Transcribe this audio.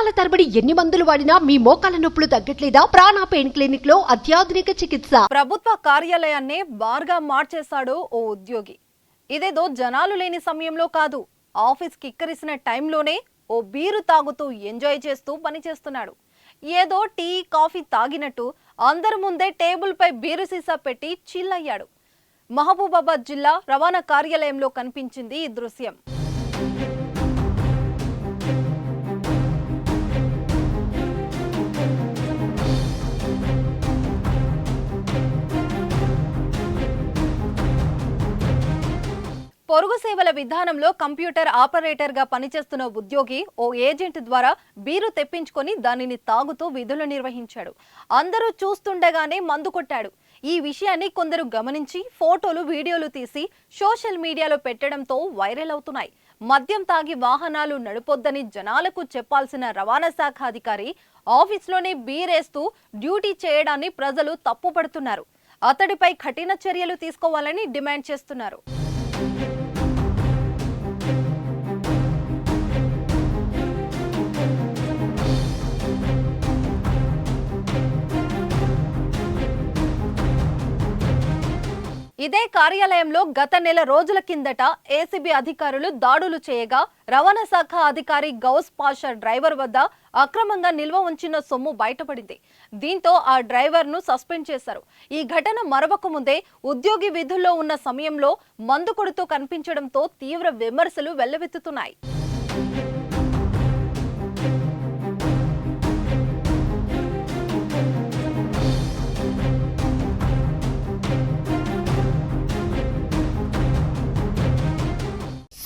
సంవత్సరాల తరబడి ఎన్ని మందులు వాడినా మీ మోకాల నొప్పులు తగ్గట్లేదా? ప్రాణ పెయిన్ క్లినిక్లో అత్యాధునిక చికిత్స. ప్రభుత్వ కార్యాలయాన్నే బార్గా మార్చేశాడు ఓ ఉద్యోగి. ఇదేదో జనాలు లేని సమయంలో కాదు ఆఫీస్ కిక్కరిసిన టైంలోనే ఓ బీరు తాగుతూ ఎంజాయ్ చేస్తూ పనిచేస్తున్నాడు. ఏదో టీ కాఫీ తాగినట్టు అందరి ముందే టేబుల్పై బీరు సీసా పెట్టి చిల్లయ్యాడు. మహబూబాబాద్ జిల్లా రవాణా కార్యాలయంలో కనిపించింది ఈ దృశ్యం. పొరుగు సేవల విధానంలో కంప్యూటర్ ఆపరేటర్గా పనిచేస్తున్న ఉద్యోగి ఓ ఏజెంట్ ద్వారా బీరు తెప్పించుకొని దానిని తాగుతూ విధులు నిర్వహించాడు. అందరూ చూస్తుండగానే మందు కొట్టాడు. ఈ విషయాన్ని కొందరు గమనించి ఫోటోలు వీడియోలు తీసి సోషల్ మీడియాలో పెట్టడంతో వైరల్ అవుతున్నాయి. మద్యం తాగి వాహనాలు నడపొద్దని జనాలకు చెప్పాల్సిన రవాణా శాఖ అధికారి ఆఫీస్లోనే బీరేస్తూ డ్యూటీ చేయడాన్ని ప్రజలు తప్పుపడుతున్నారు. అతడిపై కఠిన చర్యలు తీసుకోవాలని డిమాండ్ చేస్తున్నారు. Thank you. ఇదే కార్యాలయంలో గత నెల రోజుల కిందట ఏసీబీ అధికారులు దాడులు చేయగా రవాణా శాఖ అధికారి గౌస్ పాషా డ్రైవర్ వద్ద అక్రమంగా నిల్వ ఉంచిన సొమ్ము బయటపడింది. దీంతో ఆ డ్రైవర్ను సస్పెండ్ చేశారు. ఈ ఘటన మరవక ముందే ఉద్యోగి విధుల్లో ఉన్న సమయంలో మందు కొడుతూ కనిపించడంతో తీవ్ర విమర్శలు వెల్లవెత్తుతున్నాయి.